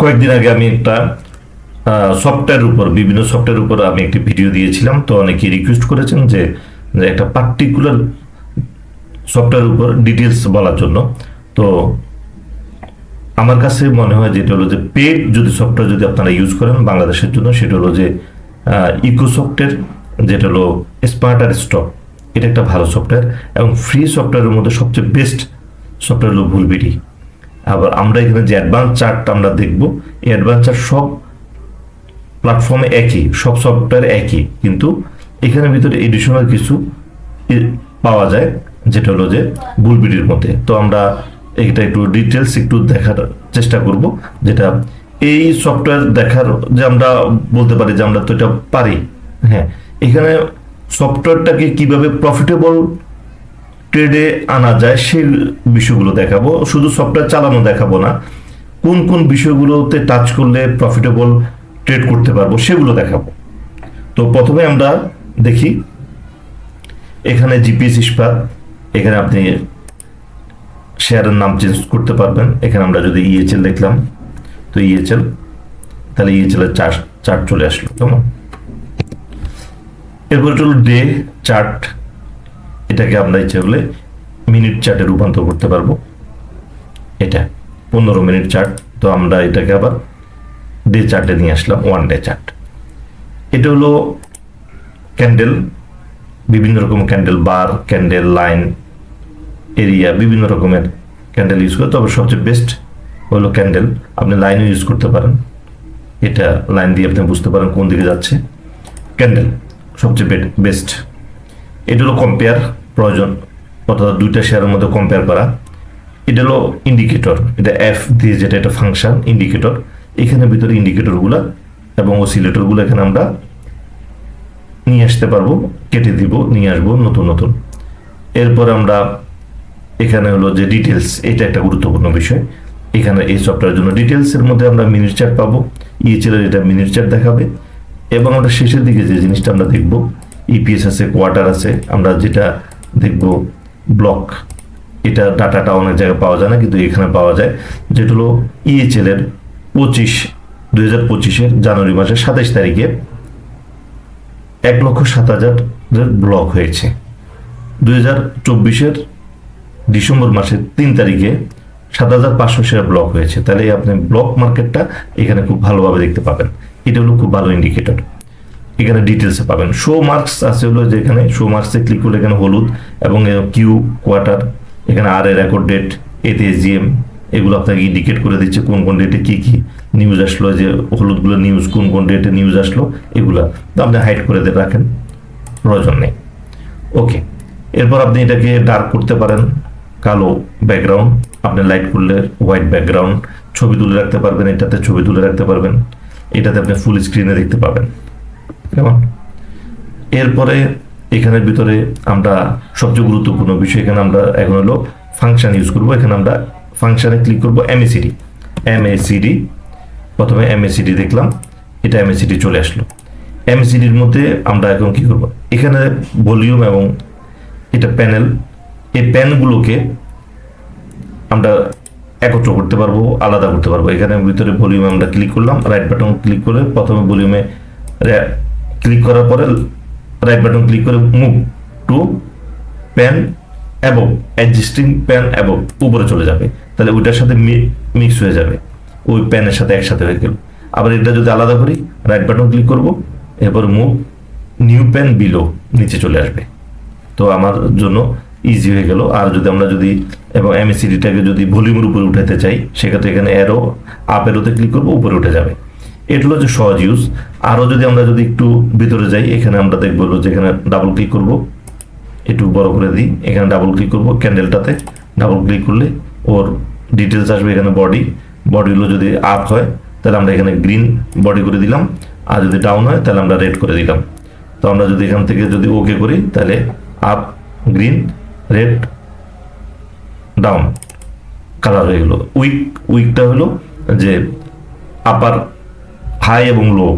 কয়েকদিন আগে আমি একটা সফটওয়্যার উপর, বিভিন্ন সফটওয়্যার উপর আমি একটি ভিডিও দিয়েছিলাম। তো অনেকে রিকোয়েস্ট করেছেন যে একটা পার্টিকুলার সফটওয়্যার উপর ডিটেলস বলার জন্য। তো আমার কাছে মনে হয় যেটা হলো যে পেড যদি সফটওয়্যার যদি আপনারা ইউজ করেন বাংলাদেশের জন্য, সেটা হলো যে ইকোসফটের যেটা হলো স্মার্টার স্টক এটা একটা ভালো সফটওয়্যার এবং ফ্রি সফটওয়্যারের মধ্যে সবচেয়ে বেস্ট সফটওয়্যার হলো ভুলবিডি। আবার আমরা এখানে যে অ্যাডভান্স চার্ট আমরা দেখব, এই অ্যাডভান্স চার্ট সব প্ল্যাটফর্মে একই, সব সফটওয়্যার একই, কিন্তু এখানে ভিতরে এডিশনাল কিছু পাওয়া যায়, যেটা হলো যে বুলবিডির মধ্যে। তো আমরা এটা একটু ডিটেলস একটু দেখার চেষ্টা করব, যেটা এই সফটওয়্যার দেখার যে আমরা বলতে পারি যে আমরা তো এটা পারি হ্যাঁ। এখানে সফটওয়্যারটাকে কীভাবে প্রফিটেবল ট্রেডে আনা যায়, সেই বিষয়গুলো দেখাবো। শুধু সফটওয়্যার চালানো দেখাবো না, কোন কোন বিষয়গুলোতে টাচ করলে প্রফিটেবল ট্রেড করতে পারব সেগুলো দেখাবো। তো প্রথমে আমরা দেখি, এখানে জিপিএস ইস্পাত, এখানে আপনি শেয়ারের নাম চেঞ্জ করতে পারবেন। এখানে আমরা যদি ইএচএল দেখলাম, তো ইএচএল তাহলে ইএচএল এর চার্ট চার্ট চলে আসলো, কেমন? এরপর হলো ডে চার্ট এটাকে আমরা ইচ্ছে করলে মিনিট চার্টে রূপান্তর করতে পারব। এটা পনেরো মিনিট চার্ট তো আমরা এটাকে আবার ডে চার্টে নিয়ে আসলাম ওয়ান ডে চার্ট এটা হলো ক্যান্ডেল বিভিন্ন রকম candle bar candle line area বিভিন্ন রকমের ক্যান্ডেল ইউজ করে। তবে সবচেয়ে বেস্ট হলো ক্যান্ডেল আপনি লাইনও ইউজ করতে পারেন। এটা লাইন দিয়ে আপনি বুঝতে পারেন কোন দিকে যাচ্ছে। ক্যান্ডেল সবচেয়ে বেস্ট এটা হলো কম্পেয়ার প্রয়োজন, অর্থাৎ দুইটা শেয়ারের মধ্যে কম্পেয়ার করা। এটা হলো ইন্ডিকেটর এটা এফ দিয়ে যেটা একটা ফাংশন ইন্ডিকেটর এখানে ভিতরে ইন্ডিকেটরগুলো এবং অসিলেটরগুলো এখানে আমরা নিয়ে আসতে পারব, কেটে দিব, নিয়ে আসব নতুন নতুন। এরপর আমরা এখানে হলো যে ডিটেলস এটা একটা গুরুত্বপূর্ণ বিষয়। এখানে এই সফটওয়্যারের জন্য ডিটেলসের মধ্যে আমরা মিনিট চার্ট পাবো ইএচএল এর এটা মিনিট চার্ট দেখাবে। এবং আমরা শেষের দিকে যে জিনিসটা আমরা দেখব ইপিএস আছে কোয়ার্টার আছে, আমরা যেটা দেখব ব্লক এটা ডাটাটা অনেক জায়গায় পাওয়া যায় না, কিন্তু এখানে পাওয়া যায়। যেটা হলো ইএচএল এর পঁচিশ, দুই হাজার পঁচিশের জানুয়ারি মাসের সাতাইশ তারিখে এক লক্ষ সাত হাজার ব্লক হয়েছে। দুই হাজার চব্বিশের ডিসেম্বর মাসের তিন তারিখে সাত হাজার পাঁচশো শেয়ার ব্লক হয়েছে। তাহলে আপনি ব্লক মার্কেটটা এখানে খুব ভালোভাবে দেখতে পাবেন। এটা হলো খুব ভালো ইন্ডিকেটর এখানে ডিটেলসে পাবেন। শো মার্কস আছে হলো যেখানে শো মার্কসে ক্লিক করলে এখানে হলুদ এবং কিউ কোয়ার্টার এখানে আর এ রেকর্ড ডেট এতে এসজিএম এগুলো আপনাকে ইন্ডিকেট করে দিচ্ছে কোন কোন ডেটে কী কী নিউজ আসলো, যে হলুদগুলো নিউজ কোন কোন ডেটে নিউজ আসলো, এগুলা। তো আপনি হাইড করে দিয়ে রাখেন, প্রয়োজন নেই। ওকে এরপর আপনি এটাকে ডার্ক করতে পারেন, কালো ব্যাকগ্রাউন্ড আপনি লাইট করলে হোয়াইট ব্যাকগ্রাউন্ড ছবি তুলে রাখতে পারবেন, এটাতে ছবি তুলে রাখতে পারবেন, এটাতে আপনি ফুল স্ক্রিনে দেখতে পাবেন। কেমন? এরপরে এখানের ভিতরে আমরা সবচেয়ে গুরুত্বপূর্ণ বিষয় এখানে আমরা এখন হলো ফাংশন ইউজ করব। এখানে আমরা ফাংশনে ক্লিক করব এমএসিডি এমএসিডি প্রথমে এমএসিডি দেখলাম, এটা এম এ এমএসিডি চলে আসলো। এমএসিডির মধ্যে আমরা এখন কি করব? এখানে ভলিউম এবং এটা প্যানেল এই প্যানগুলোকে আমরা একত্র করতে পারব, আলাদা করতে পারব। এখানে ভিতরে ভলিউমে আমরা ক্লিক করলাম রাইট বাটন ক্লিক করে প্রথমে ভলিউমে ক্লিক করার পরে রাইট বাটন ক্লিক করে move to pan above adjusting pan above উপরে চলে যাবে। তাহলে ওইটার সাথে মিক্স হয়ে যাবে। ওই প্যানের সাথে একসাথে হয়ে গেল। আবার এটা যদি আলাদা করি রাইট বাটন ক্লিক করব, এরপর মুভ নিউ প্যান বিলো নিচে চলে আসবে। তো আমার জন্য ইজি হয়ে গেল। আর যদি আমরা যদি, এবং এমএসিডিটাকে যদি ভলিউমের উপরে উঠাতে চাই, সেক্ষেত্রে এখানে অ্যারো আপ এরোতে ক্লিক করব, উপরে উঠে যাবে। এটা যে সহজ ইউজ আরও যদি আমরা যদি একটু ভিতরে যাই, এখানে আমরা দেখব হলো যে এখানে ডাবল ক্লিক করব। একটু বড় করে দিই, এখানে ডাবল ক্লিক করব ক্যান্ডেলটাতে ডাবল ক্লিক করলে ওর ডিটেলস আসবে এখানে বডি বডিগুলো যদি আপ হয়, তাহলে আমরা এখানে গ্রিন বডি করে দিলাম। আর যদি ডাউন হয়, তাহলে আমরা রেড করে দিলাম। তো আমরা যদি এখান থেকে যদি ওকে করি, তাহলে up green red down colour হয়ে গেলো। উইক উইকটা হলো যে আপার হাই এবং লো।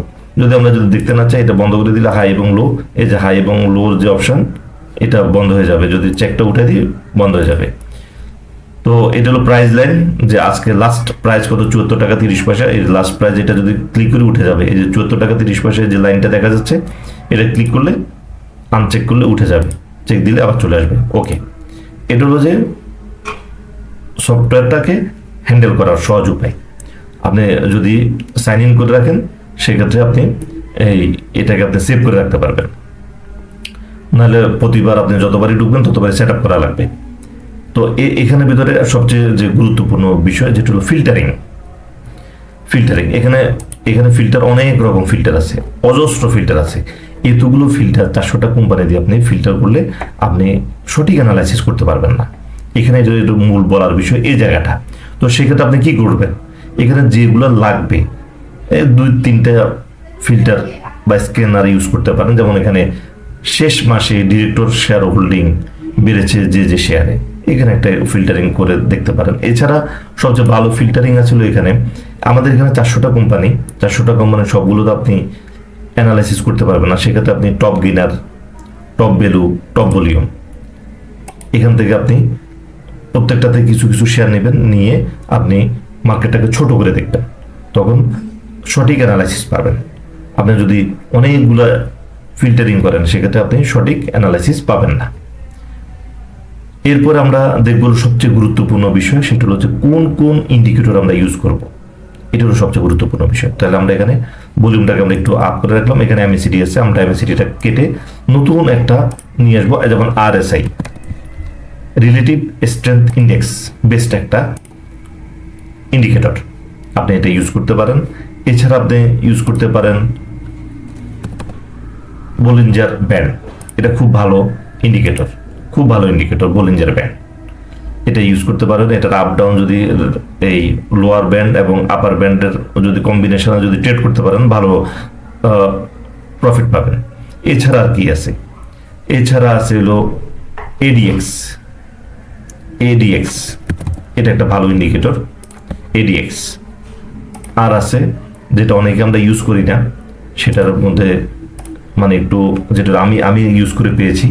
যদি আমরা যদি দেখতে না চাই, এটা বন্ধ করে দিলে হাই এবং লো। এই যে হাই এবং লোর যে অপশান, এটা বন্ধ হয়ে যাবে। যদি চেকটা উঠে দিই, বন্ধ হয়ে যাবে। তো এটা হলো প্রাইস লাইন যে আজকে লাস্ট প্রাইস কত? চুয়াত্তর টাকা তিরিশ পয়সা। এই লাস্ট প্রাইস এটা যদি ক্লিক করে উঠে যাবে, এই যে চুয়াত্তর টাকা তিরিশ পয়সা যে লাইনটা দেখা যাচ্ছে, এটা ক্লিক করলে আনচেক করলে উঠে যাবে। চেক দিলে আবার চলে আসবে। ওকে এটা হলো যে সফটওয়্যারটাকে হ্যান্ডেল করার সহজ উপায়। আপনি যদি সাইন ইন করে রাখেন, সেক্ষেত্রে আপনি এই এটাকে আপনি সেভ করে রাখতে পারবেন। নাহলে প্রতিবার আপনি যতবারই ঢুকবেন, ততবারই সেট আপ করা লাগবে। তো এখানে ভিতরে সবচেয়ে যে গুরুত্বপূর্ণ বিষয়, যেটা হলো ফিল্টারিং ফিল্টারিং এখানে এখানে ফিল্টার অনেক রকম ফিল্টার আছে, অজস্র ফিল্টার আছে। এতগুলো ফিল্টার চারশোটা কোম্পানি দিয়ে আপনি ফিল্টার করলে আপনি সঠিক অ্যানালাইসিস করতে পারবেন না। এখানে যে একটু মূল বলার বিষয়, এই জায়গাটা। তো সেক্ষেত্রে আপনি কি করবেন? এখানে যেগুলো লাগবে দুই তিনটা ফিল্টার বা স্ক্যানার ইউজ করতে পারেন। যেমন এখানে শেষ মাসে ডিরেক্টর শেয়ার হোল্ডিং বেড়েছে যে যে শেয়ারে এখানে একটা ফিল্টারিং করে দেখতে পারেন। এছাড়া সবচেয়ে ভালো ফিল্টারিং আছে এখানে, আমাদের এখানে চারশোটা কোম্পানি চারশোটা কোম্পানি সবগুলো তো আপনি অ্যানালাইসিস করতে পারবেন। না সেক্ষেত্রে আপনি top gainer top value top volume এখান থেকে আপনি প্রত্যেকটাতে কিছু কিছু শেয়ার নেবেন, নিয়ে আপনি মার্কেটটাকে ছোট করে দেখবেন। তখন সঠিক অ্যানালাইসিস পাবেন। আপনি যদি অনেকগুলো ফিল্টারিং করেন, সেক্ষেত্রে আপনি সঠিক অ্যানালাইসিস পাবেন না। এরপর আমরা দেখব সবচেয়ে গুরুত্বপূর্ণ বিষয়, সেটা হলো যে কোন কোন ইন্ডিকেটর আমরা ইউজ করব। এটা হলো সবচেয়ে গুরুত্বপূর্ণ বিষয়। তাহলে আমরা এখানে ভলিউমটাকে আমরা একটু আপ করে রাখলাম। এখানে এমএসিডি আছে, আমরা এমএসিডিটা কেটে নতুন একটা নিয়ে আসব, যেমন RSI relative strength index best একটা ইন্ডিকেটর আপনি এটা ইউজ করতে পারেন। এছাড়া আপনি ইউজ করতে পারেন বলিঞ্জার ব্যান্ড এটা খুব ভালো ইন্ডিকেটর খুব ভালো ইন্ডিকেটর বলিঞ্জার ব্যান্ড এটা ইউজ করতে পারেন। এটার আপ ডাউন যদি এই লোয়ার ব্যান্ড এবং আপার ব্যান্ডের যদি কম্বিনেশনে যদি ট্রেড করতে পারেন, ভালো প্রফিট পাবেন। এছাড়া আর কি আছে? এছাড়া আছে হলো এডিএক্স এডিএক্স এটা একটা ভালো ইন্ডিকেটর এডিএক্স আর আছে, যেটা অনেকে আমরা ইউজ করি না, সেটার মধ্যে মানে একটু, যেটা আমি আমি ইউজ করে পেয়েছি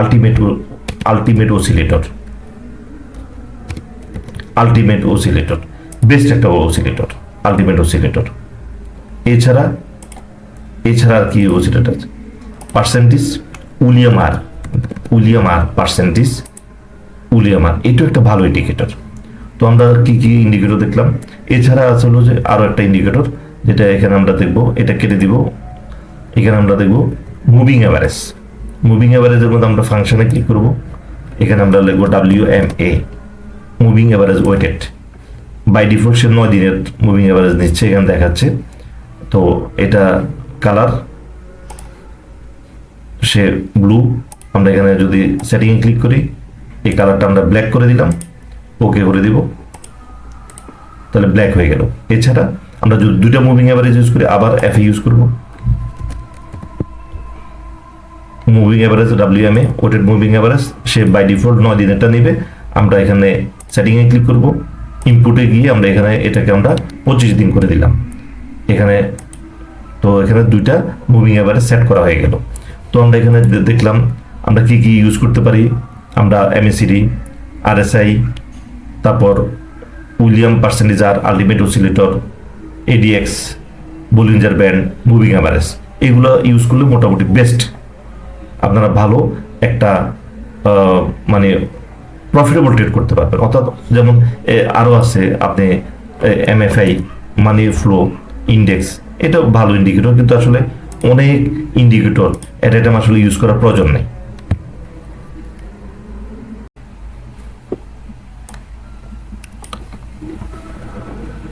ultimate ultimate oscillator ultimate oscillator best একটা ওসিলেটর আলটিমেট ওসিলেটর এছাড়া এছাড়া আর কি ওসিলেটর আছে? পার্সেন্টেজ উলিয়াম আর উলিয়াম আর পার্সেন্টেজ উলিয়াম আর এটাও একটা ভালো ইন্ডিকেটর তো আমরা কি কি ইন্ডিকেটর দেখলাম? এছাড়া আছে হলো যে আরও একটা ইন্ডিকেটর যেটা এখানে আমরা দেখব, এটা কেটে দিব। এখানে আমরা দেখব মুভিং অ্যাভারেজ মুভিং অ্যাভারেজের মধ্যে আমরা ফাংশনে ক্লিক করব। এখানে আমরা লিখব W M A moving average weighted by default সে নয় দিনের মুভিং অ্যাভারেজ নিচ্ছে, এখানে দেখাচ্ছে। তো এটা কালার সে ব্লু আমরা এখানে যদি সেটিংয়ে ক্লিক করি, এই কালারটা আমরা ব্ল্যাক করে দিলাম। ওকে করে দিব। তাহলে ব্ল্যাক হয়ে গেল। এছাড়া আমরা যদি দুইটা মুভিং অ্যাভারেজ ইউজ করি, আবার এফ ইউজ করব। Moving average W M A weighted moving average say by default নয় দিনেরটা নেবে। আমরা এখানে সেটিংয়ে ক্লিক করব। ইনপুটে গিয়ে আমরা এখানে এটাকে আমরা পঁচিশ দিন করে দিলাম। এখানে তো এখানে দুইটা মুভিং অ্যাভারেজ সেট করা হয়ে গেল। তো আমরা এখানে দেখলাম আমরা কি কি ইউজ করতে পারি। আমরা এমএসিডি আরএসআই তারপর William percentage R ultimate oscillator ADX Bollinger band moving average এগুলো ইউজ করলে মোটামুটি বেস্ট আপনারা ভালো একটা মানে প্রফিটেবল ট্রেড করতে পারবেন। অর্থাৎ যেমন আরও আছে, আপনি এমএফআই মানি ফ্লো ইন্ডেক্স এটা ভালো ইন্ডিকেটর কিন্তু আসলে অনেক ইন্ডিকেটর এটা এ টাইম আসলে ইউজ করার প্রয়োজন নেই।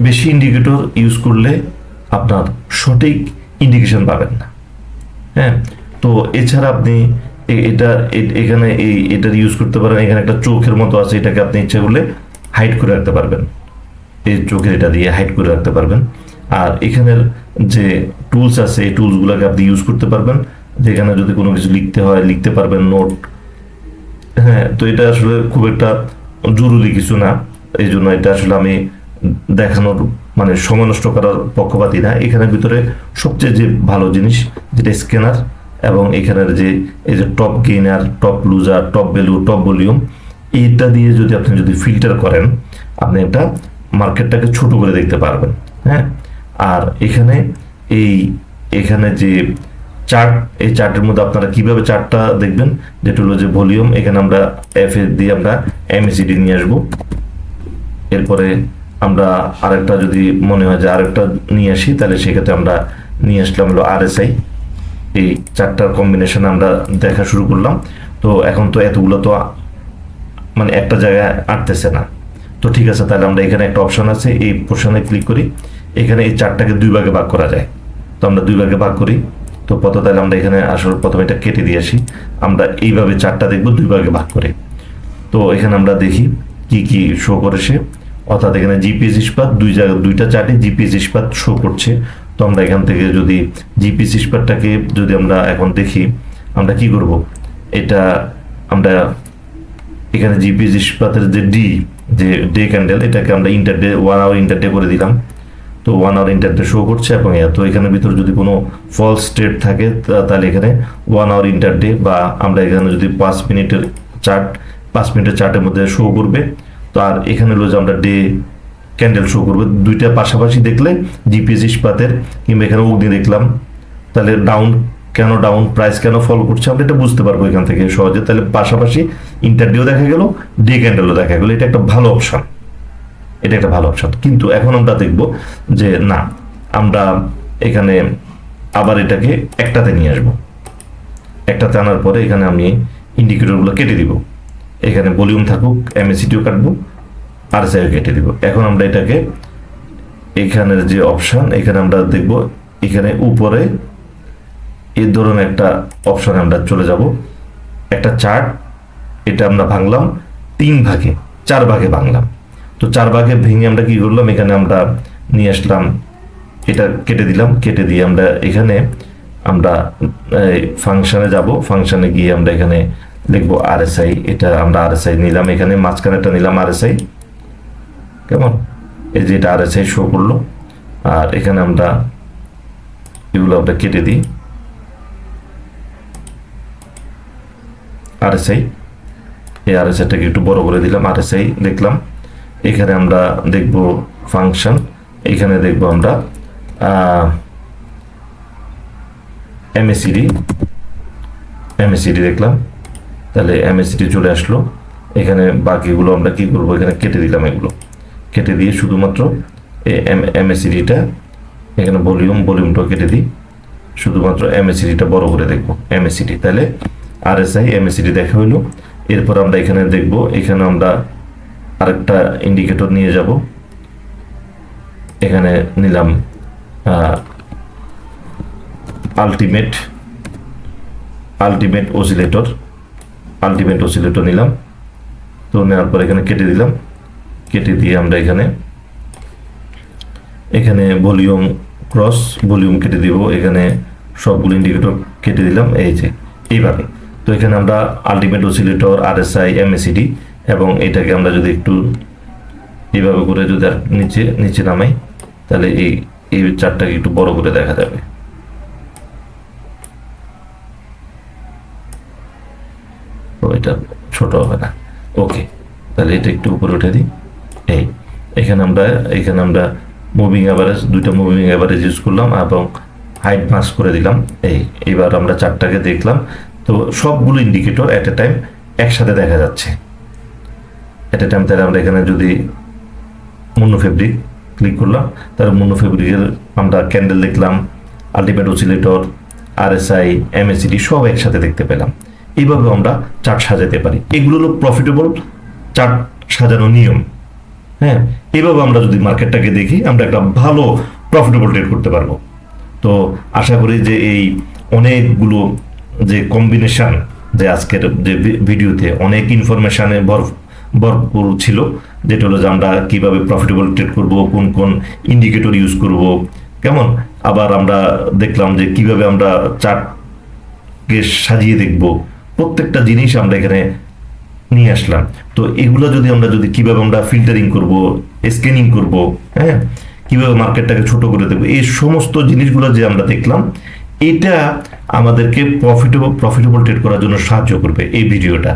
বেশি ইন্ডিকেটর ইউজ করলে আপনার সঠিক ইন্ডিকেশন পাবেন না। হ্যাঁ? তো এছাড়া আপনি এটা এখানে এই এটার ইউজ করতে পারেন, এখানে একটা চোখের মতো আছে, এটাকে আপনি ইচ্ছে করলে হাইড করে রাখতে পারবেন। এই চোখের এটা দিয়ে হাইড করে রাখতে পারবেন। আর এখানের যে টুলস আছে, এই টুলসগুলোকে আপনি ইউজ করতে পারবেন। যেখানে যদি কোনো কিছু লিখতে হয়, লিখতে পারবেন নোট হ্যাঁ তো এটা আসলে খুব একটা জরুরি কিছু না। এই জন্য এটা আসলে আমি দেখানোর মানে সময় নষ্ট করার পক্ষপাতী না। এখানের ভিতরে সবচেয়ে যে ভালো জিনিস, যেটা স্ক্যানার এবং এখানের যে, এই যে top gainer, top loser, top value, top volume, এইটা দিয়ে যদি আপনি যদি ফিল্টার করেন, আপনি এটা মার্কেটটাকে ছোট করে দেখতে পারবেন হ্যাঁ? আর এখানে এই, এখানে যে চার্ট, এই চার্টের মধ্যে আপনারা কীভাবে চার্টটা দেখবেন, যেটা হলো যে ভলিউম, এখানে আমরা এফ দিয়ে আমরা এমএসিডি নিয়ে আসব। এরপরে আমরা আরেকটা যদি মনে হয় যে আরেকটা নিয়ে আসি, তাহলে সেক্ষেত্রে আমরা নিয়ে আসলাম হলো আরএসআই এই চারটার কম্বিনেশন আমরা দেখা শুরু করলাম। তো এখন তো এতগুলো তো মানে একটা জায়গায় আটতেছে না। তো ঠিক আছে, তাহলে আমরা এখানে একটা অপশন আছে, এই পোর্শনে ক্লিক করি। এখানে এই চারটাকে দুই ভাগে ভাগ করা যায়। তো আমরা দুই ভাগে ভাগ করি। তো কত তাহলে আমরা এখানে আসলে প্রথমে এটা কেটে দিয়ে আসি। আমরা এইভাবে চারটা দেখব, দুই ভাগে ভাগ করে। তো এখানে আমরা দেখি কি কি শো করেছে। অর্থাৎ এখানে জিপিএস ইস্পাত, দুই জায়গা দুইটা চার্টে জিপিএস ইস্পাত শো করছে। তো আমরা এখান থেকে যদি জিপিএস ইস্পাতটাকে যদি আমরা এখন দেখি, আমরা কি করব? এটা আমরা এখানে জিপিএস ইস্পাতের যে ডি যে ডে ক্যান্ডেল এটাকে আমরা intraday one hour intraday করে দিলাম। তো one hour intraday show করছে এবং ইয়া তো এখানে ভিতরে যদি কোনো ফলস স্টেট থাকে তাহলে এখানে ওয়ান আওয়ার ইন্টার ডে বা আমরা এখানে যদি পাঁচ মিনিটের চার্ট পাঁচ মিনিটের চার্টের মধ্যে শো করবে। তো আর এখানে হলো যে আমরা ডে ক্যান্ডেল শো করবে। দুইটা পাশাপাশি দেখলে জিপিএস ইস্পাতের কিংবা এখানে অগ্নি দেখলাম। তাহলে ডাউন কেন ডাউন প্রাইস কেন ফল করছে আমরা এটা বুঝতে পারব এখান থেকে সহজে। তাহলে পাশাপাশি ইন্টারডিও দেখা গেল ডে ক্যান্ডেলও দেখা গেল। এটা একটা ভালো অপশন এটা একটা ভালো অপশন কিন্তু এখন আমরা দেখব যে না, আমরা এখানে আবার এটাকে একটাতে নিয়ে আসব। একটাতে আনার পরে এখানে আমি ইন্ডিকেটরগুলো কেটে দিব। এখানে ভলিউম থাকুক এমএসিটিও কাটবো আর সাইও কেটে দিব। এখন আমরা এটাকে, এখানের যে অপশন এখানে আমরা দেখব, এখানে উপরে এই ধরনের একটা অপশানে আমরা চলে যাব। একটা চার্ট এটা আমরা ভাঙলাম, তিন ভাগে, চার ভাগে ভাঙলাম। তো চার ভাগে ভেঙে আমরা কি করলাম? এখানে আমরা নিয়ে আসলাম, এটা কেটে দিলাম, কেটে দিয়ে আমরা এখানে আমরা ফাংশানে যাব। ফাংশানে গিয়ে আমরা এখানে লিখব আরএসআই এটা আমরা আরএসআই নিলাম এখানে মাঝখানেটা নিলাম আরএসআই কেমন? এই যে এটা আরএসআই শো করল, আর এখানে আমরা এগুলো আমরা কেটে দিই। আরএসআই এই আরএসআইটাকে একটু বড় করে দিলাম আর আরএসআই দেখলাম। এখানে আমরা দেখব ফাংশন এখানে দেখব আমরা এমএসিডি এমএসিডি দেখলাম। তাহলে এমএসিডি চলে আসলো। এখানে বাকিগুলো আমরা কি করব? এখানে কেটে দিলাম এগুলো। কেটে দিয়ে শুধুমাত্র এই এম এমএসিডিটা এখানে ভলিউম, ভলিউমটাও কেটে দিই। শুধুমাত্র এমএসিডিটা বড় করে দেখব এমএসিডি তাহলে আর এস আরএসআই এমএসিডি দেখা হইল এরপর আমরা এখানে দেখব, এখানে আমরা আরেকটা ইন্ডিকেটর নিয়ে যাব। এখানে নিলাম ultimate ultimate oscillator ultimate oscillator নিলাম। তো নেওয়ার পর এখানে কেটে দিলাম। কেটে দিয়ে আমরা এখানে এখানে ভলিউম ক্রস, ভলিউম কেটে দিব। এখানে সবগুলো ইন্ডিকেটর কেটে দিলাম। এই যে, এইভাবে। তো এখানে আমরা আলটিমেট অসিলেটর আরএসআই এমএসিডি এবং এটাকে আমরা যদি একটু এইভাবে করে যদি নিচে নিচে নামাই, তাহলে এই এই চারটাকে একটু বড় করে দেখা যাবে। তো এটা ছোট হবে না। ওকে, তাহলে এটা একটু উপরে উঠে দিই। এই, এখানে আমরা এখানে আমরা মুভিং অ্যাভারেজ দুইটা মুভিং অ্যাভারেজ ইউজ করলাম এবং হাইট মাস করে দিলাম। এই, এবার আমরা চারটাকে দেখলাম। তো সবগুলো ইন্ডিকেটর অ্যাট এ টাইম একসাথে দেখা যাচ্ছে। অ্যাট এ টাইম তাহলে আমরা এখানে যদি মুন্নু ফেব্রিক ক্লিক করলাম, তাহলে মুন্নু ফেব্রিকের আমরা ক্যান্ডেল দেখলাম আলটিমেট অসিলেটর আরএসআই এমএসিডি সব একসাথে দেখতে পেলাম। এইভাবে আমরা চার্ট সাজাতে পারি। এগুলো হলো প্রফিটেবল চার্ট সাজানো নিয়ম। হ্যাঁ এইভাবে আমরা যদি মার্কেটটাকে দেখি, আমরা একটা ভালো প্রফিটেবল ট্রেড করতে পারব। তো আশা করি যে এই অনেকগুলো যে কম্বিনেশন যে আজকের যে ভিডিওতে অনেক ইনফরমেশানে ভর, ভরপুর ছিল, যেটা হলো যে আমরা কীভাবে প্রফিটেবল ট্রেড করব, কোন কোন ইন্ডিকেটর ইউজ করব, কেমন? আবার আমরা দেখলাম যে কীভাবে আমরা চার্টকে সাজিয়ে দেখব। প্রত্যেকটা জিনিস আমরা এখানে নিয়ে আসলাম। তো এগুলো যদি আমরা যদি কীভাবে আমরা ফিল্টারিং করব স্ক্যানিং করব হ্যাঁ? কীভাবে মার্কেটটাকে ছোট করে দেবো, এই সমস্ত জিনিসগুলো যে আমরা দেখলাম, এটা আমাদেরকে প্রফিটেবল প্রফিটেবল ট্রেড করার জন্য সাহায্য করবে এই ভিডিওটা।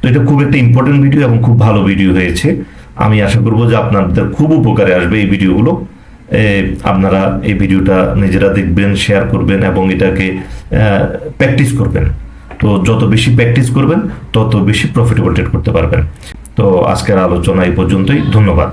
তো এটা খুব একটা ইম্পর্টেন্ট ভিডিও এবং খুব ভালো ভিডিও হয়েছে। আমি আশা করব যে আপনাদের খুব উপকারে আসবে এই ভিডিওগুলো। আপনারা এই ভিডিওটা নিজেরা দেখবেন শেয়ার করবেন এবং এটাকে প্র্যাকটিস করবেন। তো যত বেশি প্র্যাকটিস করবেন, তত বেশি প্রফিটেবল ট্রেড করতে পারবেন। তো আজকের আলোচনা এই পর্যন্তই। ধন্যবাদ।